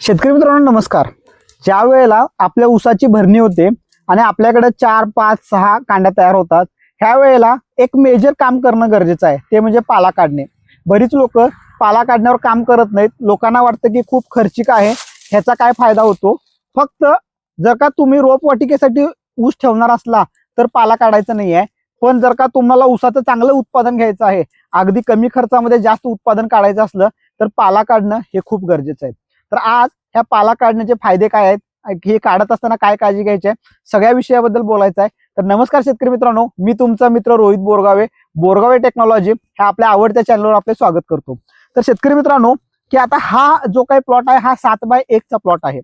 शेतकरी मित्रांनो नमस्कार. ज्या वेळेला आपल्या ऊसाची भरणी होते आणि आपल्याकडे चार पाच सहा कांड्या तयार होतात ह्या वेळेला एक मेजर काम करणं गरजेचं आहे. ते म्हणजे पाला काढणे. बरीच लोक पाला काढण्यावर काम करत नाहीत. लोकांना वाटतं की खूप खर्चिक आहे. ह्याचा काय फायदा होतो? फक्त जर का तुम्ही रोपवाटिकेसाठी ऊस ठेवणार असला तर पाला काढायचा नाही आहे पण जर का तुम्हाला ऊसाचं चांगलं उत्पादन घ्यायचं आहे अगदी कमी खर्चामध्ये जास्त उत्पादन काढायचं असलं तर पाला काढणं हे खूप गरजेचं आहे. तर आज ह्या पाला काढण्याचे फायदे काय आहेत? हे काढत असताना काय काळजी घ्यायची आहे? सगळ्या विषयाबद्दल बोलायचं आहे. तर नमस्कार शेतकरी मित्रांनो मी तुमचा मित्र रोहित बोरगावे बोरगावे टेक्नॉलॉजी ह्या आपल्या आवडत्या चॅनलवर आपले स्वागत करतो. तर शेतकरी मित्रांनो की आता हा जो काही प्लॉट आहे हा सात बाय एकचा प्लॉट आहे.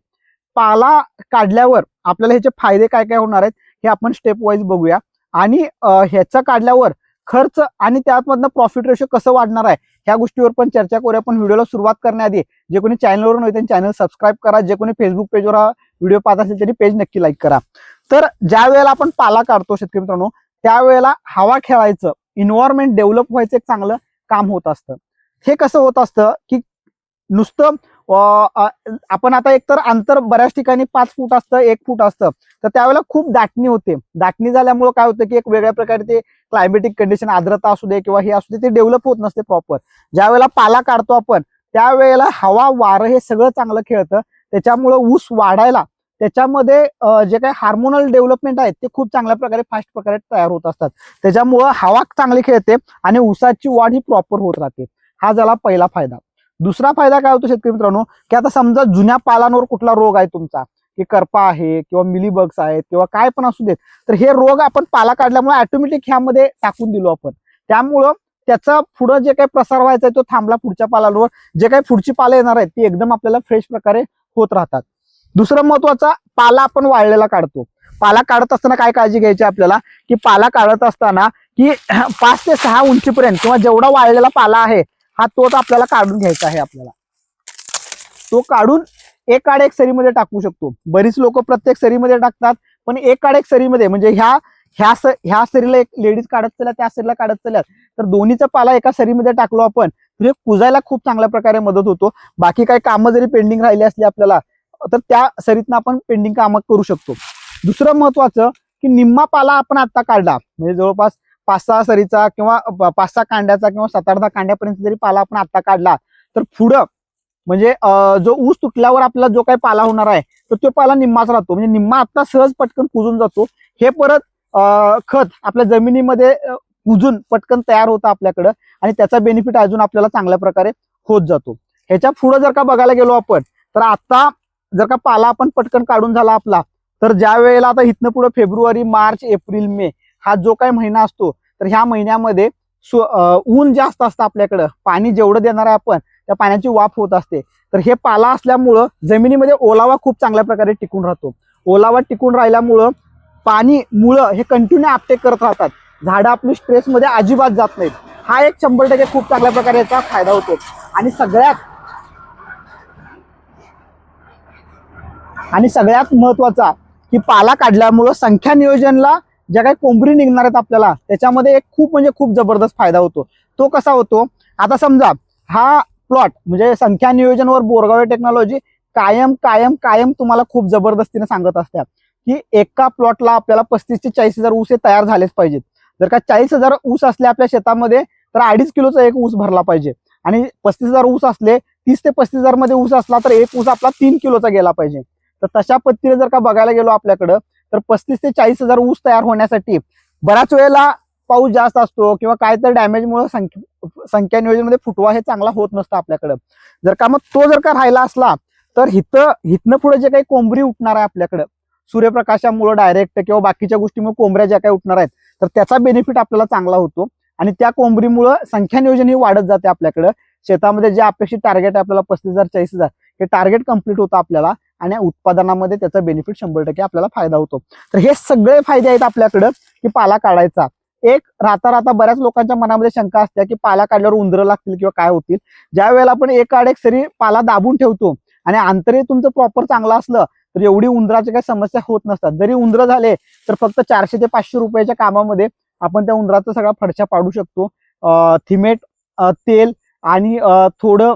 पाला काढल्यावर आपल्याला ह्याचे फायदे काय काय होणार आहेत हे आपण स्टेप वाईज बघूया. आणि ह्याचा ह्याचं काढल्यावर खर्च आणि त्यातमधनं प्रॉफिट रेशो कसं वाढणार आहे? ह्या गोष्टीवर पण चर्चा करूया. पण व्हिडिओला सुरुवात करण्याआधी जे कोणी चॅनलवर नव्हते त्यांनी चॅनल सबस्क्राईब करा. जे कोणी फेसबुक पेजवर हा व्हिडिओ पाहत असेल त्यांनी पेज नक्की लाईक करा. तर ज्या वेळेला आपण पाला काढतो शेतकरी मित्रांनो त्यावेळेला हवा खेळायचं इन्व्हायरमेंट डेव्हलप व्हायचं एक चांगलं काम होत असतं. हे कसं होत असतं की नुसतं आपण आता एकतर अंतर बऱ्याच ठिकाणी पाच फूट असतं एक फूट असतं. तर त्यावेळेला खूप दाटणी होते. दाटणी झाल्यामुळे काय होतं की एक वेगळ्या प्रकारे ते क्लायमेटिक कंडिशन आर्द्रता असू दे किंवा हे असू दे ते डेव्हलप होत नसते प्रॉपर ज्या वेळेला पाला काढतो आपण त्यावेळेला हवा वारं हे सगळं चांगलं खेळतं. त्याच्यामुळं ऊस वाढायला त्याच्यामध्ये जे काही हार्मोनल डेव्हलपमेंट आहेत ते खूप चांगल्या प्रकारे फास्ट प्रकारे तयार होत असतात. त्याच्यामुळं हवा चांगली खेळते आणि ऊसाची वाढ ही प्रॉपर होत राहते. हा झाला पहिला फायदा. दुसरा फायदा काय होतो शेतकरी मित्रांनो? की आता समजा जुन्या पालांवर कुठला रोग आहे तुमचा? की करपा आहे किंवा मिलीबग्स आहेत किंवा काय पण असू देत तर हे रोग आपण पाला काढल्यामुळे ऑटोमॅटिक ह्यामध्ये टाकून दिलो आपण. त्यामुळं त्याचा पुढं जे काही प्रसार व्हायचा आहे तो थांबला पुढच्या पालांवर. जे काही पुढची पालं येणार आहेत ती एकदम आपल्याला फ्रेश प्रकारे होत राहतात. दुसरं महत्त्वाचा पाला आपण वाळलेला काढतो. पाला काढत असताना काय काळजी घ्यायची आपल्याला? की पाला काढत असताना की पाच ते सहा उंचीपर्यंत किंवा जेवढा वाळलेला पाला आहे हा तोच आपल्याला काढून घ्यायचा आहे आपल्याला. तो काढून एक काड एक सरीमध्ये टाकू शकतो. बरीच लोक प्रत्येक सरीमध्ये टाकतात पण एक काड एक सरीमध्ये म्हणजे ह्या ह्या स ह्या सरीला एक लेडीज काढत चालल्या त्या सरीला काढत चालल्यात. तर दोन्हीचा पाला एका सरीमध्ये टाकलो आपण तर हे कुजायला खूप चांगल्या प्रकारे मदत होतो. बाकी काही कामं जरी पेंडिंग राहिली असली आपल्याला तर त्या सरीतनं आपण पेंडिंग कामं करू शकतो. दुसरं महत्वाचं की निम्मा पाला आपण आता काढला. म्हणजे जवळपास पाच सहा सरीचा किंवा पाच सहा कांड्याचा किंवा सात आठ दहा कांड्यापर्यंत जरी पाला आपण आता काढला तर पुढं म्हणजे जो ऊस तुटल्यावर आपल्याला जो काही पाला होणार आहे तर तो पाला निम्माच राहतो. म्हणजे निम्मा आता सहज पटकन कुजून जातो. हे परत खत आपल्या जमिनीमध्ये कुजून पटकन तयार होतं आपल्याकडं आणि त्याचा बेनिफिट अजून आपल्याला चांगल्या प्रकारे होत जातो. ह्याच्या पुढं जर का बघायला गेलो आपण तर आता जर का पाला आपण पटकन काढून झाला आपला तर ज्या वेळेला आता इथनं पुढे फेब्रुवारी मार्च एप्रिल मे हा जो काही महिना असतो तर ह्या महिन्यामध्ये ऊन जास्त असतं आपल्याकडं. पाणी जेवढं देणार आहे आपण त्या पाण्याची वाफ होत असते. तर हे पाला असल्यामुळं जमिनीमध्ये ओलावा खूप चांगल्या प्रकारे टिकून राहतो. ओलावा टिकून राहिल्यामुळं पाणी मुळं हे कंटिन्यू आपटेक करत राहतात. झाडं आपली स्ट्रेसमध्ये अजिबात जात नाहीत. हा एक शंभर टक्के खूप चांगल्या प्रकारे याचा फायदा होतो. आणि सगळ्यात आणि सगळ्यात महत्त्वाचा की पाला काढल्यामुळं संख्या नियोजनला ज्या काही कोंबरी निघणार आहेत आपल्याला त्याच्यामध्ये एक खूप म्हणजे खूप जबरदस्त फायदा होतो. तो कसा होतो? आता समजा हा प्लॉट म्हणजे संख्या नियोजनवर बोरगावे टेक्नॉलॉजी कायम कायम कायम तुम्हाला खूप जबरदस्तीने सांगत असतात की एका प्लॉटला आपल्याला पस्तीस ते चाळीस हजार ऊस हे तयार झालेच पाहिजेत. जर का चाळीस हजार ऊस असले आपल्या शेतामध्ये तर अडीच किलोचा एक ऊस भरला पाहिजे. आणि पस्तीस हजार ऊस असले तीस ते पस्तीस हजारमध्ये ऊस असला तर एक ऊस आपला तीन किलोचा गेला पाहिजे. तर तशा पद्धतीने जर का बघायला गेलो आपल्याकडं तर पस्तीस ते चाळीस हजार ऊस तयार होण्यासाठी बऱ्याच वेळेला पाऊस जास्त असतो किंवा काय तर डॅमेजमुळे संख्या संख्या नियोजनमध्ये फुटवा हे चांगला होत नसतं आपल्याकडं. जर का मग तो जर का राहिला असला तर हिथं हिथनं पुढे जे काही कोंबरी उठणार आहे आपल्याकडं सूर्यप्रकाशामुळे डायरेक्ट किंवा बाकीच्या गोष्टीमुळे कोंबऱ्या ज्या काही उठणार आहेत तर त्याचा बेनिफिट आपल्याला चांगला होतो. आणि त्या कोंबरीमुळं संख्या नियोजन ही वाढत जाते आपल्याकडं. शेतामध्ये जे अपेक्षित टार्गेट आहे आपल्याला पस्तीस हजार चाळीस हजार हे टार्गेट कंप्लीट होतं आपल्याला. आणि उत्पादनामध्ये त्याचा बेनिफिट शंभर टक्के आपल्याला फायदा होतो. तर हे सगळे फायदे आहेत आपल्याकडं की पाला काढायचा. एक राहता राहता बऱ्याच लोकांच्या मनामध्ये शंका असते की पाला काढल्यावर उंदरं लागतील किंवा काय होतील. ज्या वेळेला आपण एक आड एक सरी पाला दाबून ठेवतो आणि आंतरही तुमचं प्रॉपर चांगलं असलं तर एवढी उंदराच्या काही समस्या होत नसतात. जरी उंदरं झाले तर फक्त चारशे ते पाचशे रुपयाच्या कामामध्ये आपण त्या उंदराचा सगळा फडशा पाडू शकतो. थिमेट तेल आणि थोडं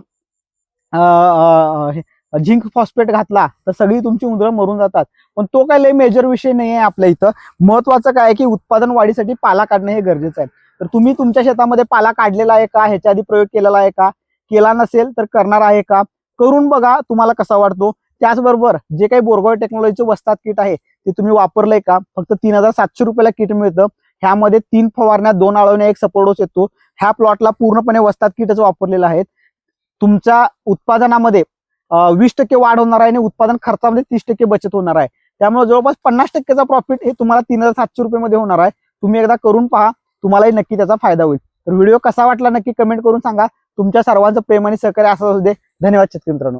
झिंक फॉस्फेट घातला तर सगळी तुमची उंदरं मरून जातात. पण तो काय लय मेजर विषय नाही आहे आपल्या इथं. महत्वाचं काय आहे की उत्पादन वाढीसाठी पाला काढणं हे गरजेचं आहे. तर तुम्ही तुमच्या शेतामध्ये पाला काढलेला आहे का? ह्याच्या आधी प्रयोग केलेला आहे का? केला नसेल तर करणार आहे का? करून बघा तुम्हाला कसा वाटतो त्याचबरोबर जे काही बोरगॉय टेक्नॉलॉजीचं वस्तात किट आहे ते तुम्ही वापरलंय का? फक्त तीन हजार सातशे रुपयाला किट मिळतं. ह्यामध्ये तीन फवारण्या दोन आळवण्या एक सपोर्डोस येतो. ह्या प्लॉटला पूर्णपणे वस्तात किटच वापरलेलं आहे तुमच्या उत्पादनामध्ये वीस टक्के वाढ होणार आहे आणि उत्पादन खर्चामध्ये तीस टक्के बचत होणार आहे. त्यामुळे जवळपास पन्नास टक्केचा प्रॉफिट हे तुम्हाला तीन हजार सातशे रुपये होणार आहे. तुम्ही एकदा करून पहा तुम्हालाही नक्की त्याचा फायदा होईल. तर व्हिडिओ कसा वाटला नक्की कमेंट करून सांगा. तुमच्या सर्वांचं प्रेम आणि सहकार्य असं असू दे. धन्यवाद शेतकरी मित्रांनो.